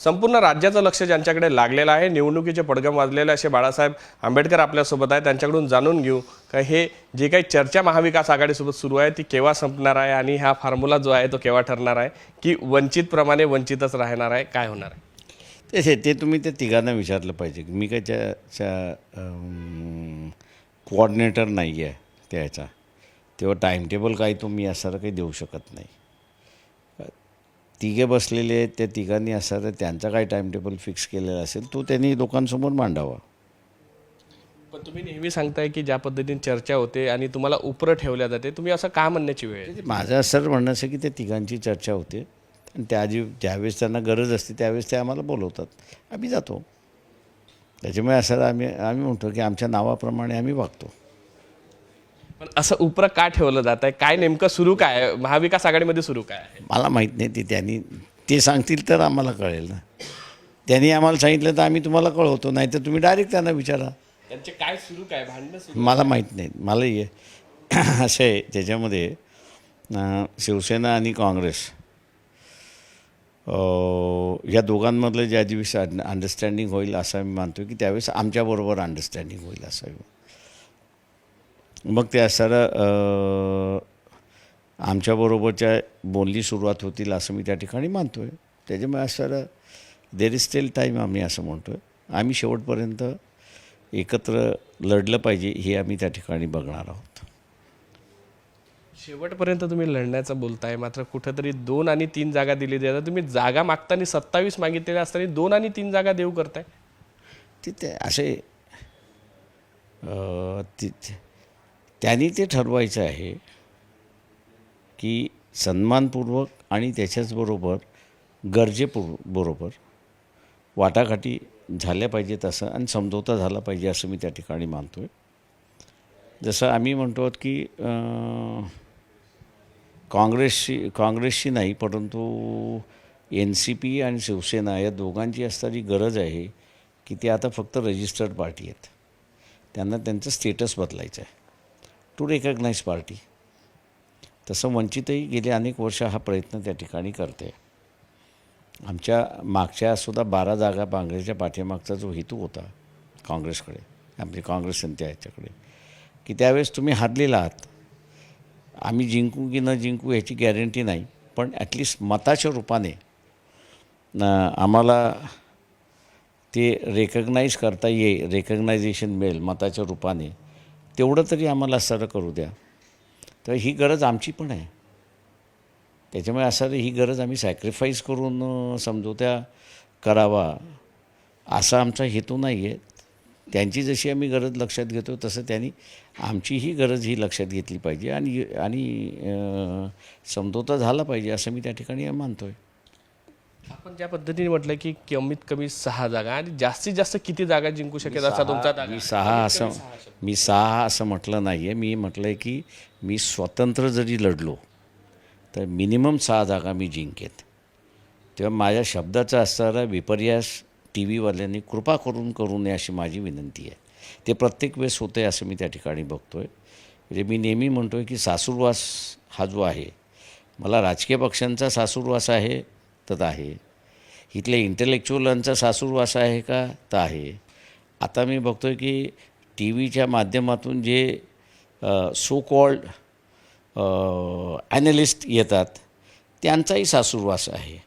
संपूर्ण राज्याचं लक्ष ज्यांच्याकडे लागलेलं आहे निवडणुकीचे पडगम वाजलेले असे बाळासाहेब आंबेडकर आपल्यासोबत आहे त्यांच्याकडून जाणून घेऊ का हे जे काही चर्चा महाविकास आघाडीसोबत सुरू आहे ती केव्हा संपणार आहे आणि हा फॉर्म्युला जो आहे तो केव्हा ठरणार आहे की वंचितप्रमाणे वंचितच राहणार आहे काय होणार आहे? ते ते- तुम्ही ते तिघांना विचारलं पाहिजे. मी काय त्याच्या कोऑर्डिनेटर नाही आहे त्याचा. तेव्हा टाईमटेबल काही तुम्ही मी असं काही देऊ शकत नाही. तिघे बसलेले आहेत त्या तिघांनी असं तर त्यांचा काय टाईमटेबल फिक्स केलेला असेल तो त्यांनी लोकांसमोर मांडावा. पण तुम्ही नेहमी सांगताय की ज्या पद्धतीने चर्चा होते आणि तुम्हाला उपरं ठेवल्या जाते तुम्ही असं का म्हणण्याची वेळ आहे? ते माझं असं म्हणणं असं की त्या तिघांची चर्चा होते. आणि त्या जी ज्यावेळेस त्यांना गरज असते त्यावेळेस ते आम्हाला बोलवतात. आम्ही जातो. त्याच्यामुळे असं आम्ही आम्ही म्हणतो की आमच्या नावाप्रमाणे आम्ही वागतो. पण असं उपरं का ठेवलं जात आहे? काय नेमकं सुरू काय आहे? महाविकास आघाडीमध्ये सुरू काय आहे? मला माहीत नाही ते त्यांनी. ते सांगतील तर आम्हाला कळेल ना. त्यांनी आम्हाला सांगितलं तर आम्ही तुम्हाला कळवतो नाही तर तुम्ही डायरेक्ट त्यांना विचारा. त्यांचे काय सुरू काय भांडणं सुरू मला माहीत नाही. मला ये असं आहे त्याच्यामध्ये अं, शिवसेना आणि काँग्रेस अं, या दोघांमधलं ज्या दिवशी अंडरस्टँडिंग होईल असं मी मानतो की त्यावेळेस आमच्याबरोबर अंडरस्टँडिंग होईल असावं मग त्या सर आमच्याबरोबरच्या बोलणी सुरुवात होतील असं मी त्या ठिकाणी मानतो आहे त्याच्यामुळे sir there is still time आम्ही असं म्हणतो आहे आम्ही शेवटपर्यंत एकत्र लढलं पाहिजे हे आम्ही त्या ठिकाणी बघणार आहोत. शेवटपर्यंत तुम्ही लढण्याचं बोलताय मात्र कुठंतरी दोन आणि तीन जागा दिली जातात. तुम्ही जागा मागताना सत्तावीस मागितलेल्या असताना दोन आणि तीन जागा देऊ करताय. ते ते असे ते- ते- त्यांनी ते ठरवायचं आहे की सन्मानपूर्वक आणि त्याच्याचबरोबर गरजेपूर्व बरोबर वाटाघाटी झाल्या पाहिजेत असं आणि समझोता झाला पाहिजे असं मी त्या ठिकाणी मानतो आहे जसं आम्ही म्हणतो आहोत की काँग्रेसशी काँग्रेसशी नाही परंतु एन सी पी आणि शिवसेना या दोघांची असणारी गरज आहे की ते आता फक्त रजिस्टर्ड पार्टी आहेत. त्यांना त्यांचं स्टेटस बदलायचं आहे. टू रेकग्नाइज पार्टी तसं वंचितही गेले अनेक वर्ष हा प्रयत्न त्या ठिकाणी करते. आमच्या मागच्या सुद्धा बारा जागा काँग्रेसच्या पाठीमागचा जो हेतू होता काँग्रेसकडे आमचे काँग्रेस आणि याच्याकडे की त्यावेळेस तुम्ही हारलेला आहात. आम्ही जिंकू की न जिंकू ह्याची गॅरंटी नाही पण ॲटलिस्ट मताच्या रूपाने आम्हाला ते रेकग्नाईज करता येईल रेकग्नायझेशन मिळेल मताच्या रूपाने. तेवढं तरी आम्हाला सर करू द्या. तर ही गरज आमची पण आहे. त्याच्यामुळे असं ही गरज आम्ही सॅक्रिफाईस करून समजोत्या करावा असा आमचा हेतू नाही आहे त्यांची जशी आम्ही गरज लक्षात घेतो तसं त्यांनी आमचीही गरज ही लक्षात घेतली पाहिजे आणि आणि समझोता समजोता झाला पाहिजे असं मी त्या ठिकाणी मानतो आहे आपण ज्या पद्धतीने म्हटलं की कमीत कमी सहा जागा आणि जास्तीत जास्त किती जागा जिंकू शकेल असा तुमचा दावा मी आहे? सहा असं मी सहा असं म्हटलं नाही आहे मी म्हटलं आहे की मी स्वतंत्र जरी लढलो तर मिनिमम सहा जागा मी जिंकेन. तेव्हा माझ्या शब्दाचा असणारा विपर्यास टी व्हीवाल्यांनी कृपा करून करू नये अशी माझी विनंती आहे. ते प्रत्येक वेळेस होतं आहे असं मी त्या ठिकाणी बघतो आहे म्हणजे मी नेहमी म्हणतो आहे की सासूरवास हा जो आहे मला राजकीय पक्षांचा सासूरवास आहे तर आहे. इथल्या इंटेलेक्च्युअलांचा सासूरवास आहे का? तर आहे. आता मी बघतो आहे की टी व्हीच्या माध्यमातून जे सो कॉल्ड ॲनलिस्ट येतात त्यांचाही सासूरवास आहे.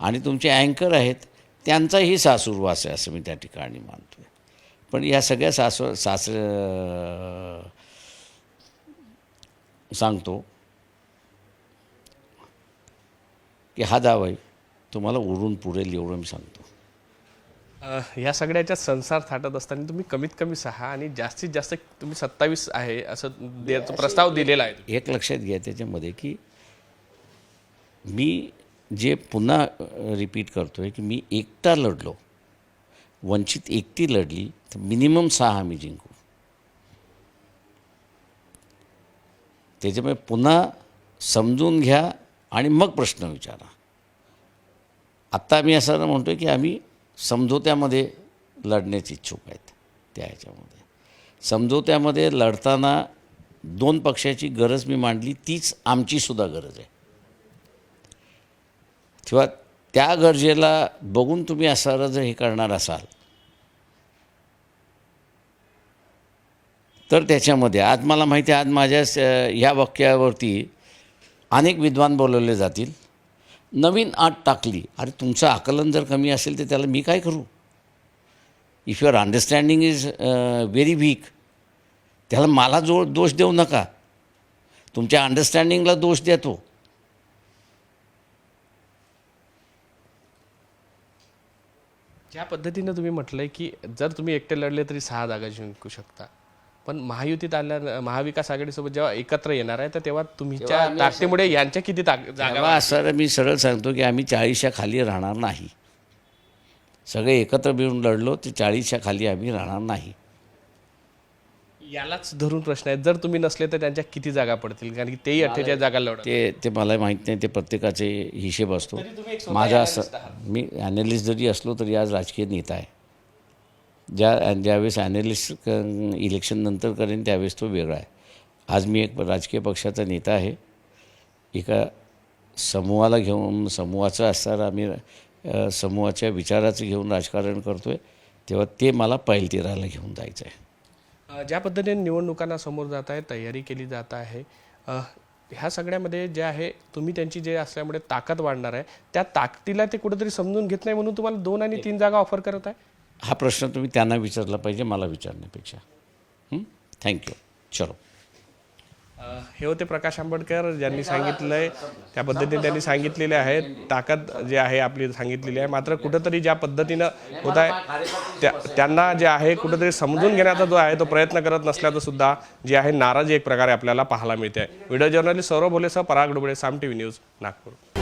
आणि तुमचे अँकर आहेत त्यांचाही सासूरवास आहे असं मी त्या ठिकाणी मानतो आहे पण या सगळ्या सासू सास सांगतो. की हा दावा आहे तुम्हाला उरून पुरेल एवढं मी सांगतो. अ, या सगळ्याच्या संसार थाटत असताना तुम्ही कमीत कमी सहा आणि जास्तीत जास्त तुम्ही सत्तावीस आहे असं द्यायचा प्रस्ताव दिलेला आहे. एक लक्षात घ्या त्याच्यामध्ये की मी जे पुन्हा रिपीट करतो आहे की मी एकटा लढलो. वंचित एकटी लढली तर मिनिमम सहा आम्ही जिंकू. त्याच्यामुळे पुन्हा समजून घ्या आणि मग प्रश्न विचारा. आत्ता मी असं म्हणतो की आम्ही समझोत्यामध्ये लढण्याची इच्छुक आहेत त्या ह्याच्यामध्ये. समझोत्यामध्ये लढताना दोन पक्षाची गरज मी मांडली तीच आमचीसुद्धा गरज आहे. किंवा त्या गरजेला बघून तुम्ही असं जर हे करणार असाल. तर त्याच्यामध्ये आज मला माहिती आहे आज माझ्या ह्या वाक्यावरती अनेक विद्वान बोलवले जातील. नवीन आट टाकली. अरे तुमचं आकलन जर कमी असेल तर त्याला मी काय करू? If your understanding is very weak त्याला मला जो दोष देऊ नका. तुमच्या अंडरस्टँडिंगला दोष देतो ज्या पद्धतीनं तुम्ही म्हटलंय की जर तुम्ही एकटे लढले तरी सहा जागा जिंकू शकता. पण महायुतीत आल्या महाविकास आघाडीसोबत जेव्हा एकत्र येणार आहे तर तेव्हा तुमच्या ताकदीमुळे यांच्या किती ताक- जागा असं मी सरळ सांगतो की आम्ही चाळीसच्या खाली राहणार नाही. सगळे एकत्र मिळून लढलो ते चाळीसच्या खाली आम्ही राहणार नाही. यालाच धरून प्रश्न आहेत. जर तुम्ही नसले तर त्यांच्या किती जागा पडतील? कारण की तेही अठ्ठेचाळीस जागा लढत ते ते मला माहीत नाही. ते प्रत्येकाचे हिशेब असतो. माझा असं मी ॲनालिस्ट जरी असलो तरी आज राजकीय नेता आहे. ज्या ज्यावेळेस ॲनालिस्ट इलेक्शन नंतर करेन त्यावेळेस तो वेगळा आहे. आज मी एक राजकीय पक्षाचा नेता आहे. एका समूहाला घेऊन समूहाचं असताना आम्ही समूहाच्या विचाराचं घेऊन राजकारण करतो आहे तेव्हा ते मला पैलतीराला घेऊन जायचं आहे. ज्या पद्धतीने निवडणुकांना समोर जात आहे तयारी केली जात आहे ह्या सगळ्यामध्ये जे आहे तुम्ही त्यांची जे असल्यामुळे ताकद वाढणार आहे त्या ताकदीला ते कुठेतरी समजून घेत नाही म्हणून तुम्हाला दोन आणि तीन जागा ऑफर करत आहे? हा प्रश्न तुम्ही त्यांना विचारला पाहिजे मला विचारण्यापेक्षा. थँक्यू चलो. हे होते प्रकाश आंबेडकर ज्यांनी सांगितलं आहे त्या पद्धतीने त्यांनी सांगितलेले आहे ताकद जे आहे आपली सांगितलेली आहे. मात्र कुठंतरी ज्या पद्धतीनं होत आहे त्या त्यांना जे आहे कुठंतरी समजून घेण्याचा जो आहे तो प्रयत्न करत नसल्याचं सुद्धा जे आहे नाराजी एक प्रकारे आपल्याला पाहायला मिळते. आहे video journalist Saurabh भोलेसह Parag Dubale Saam T V news Nagpur.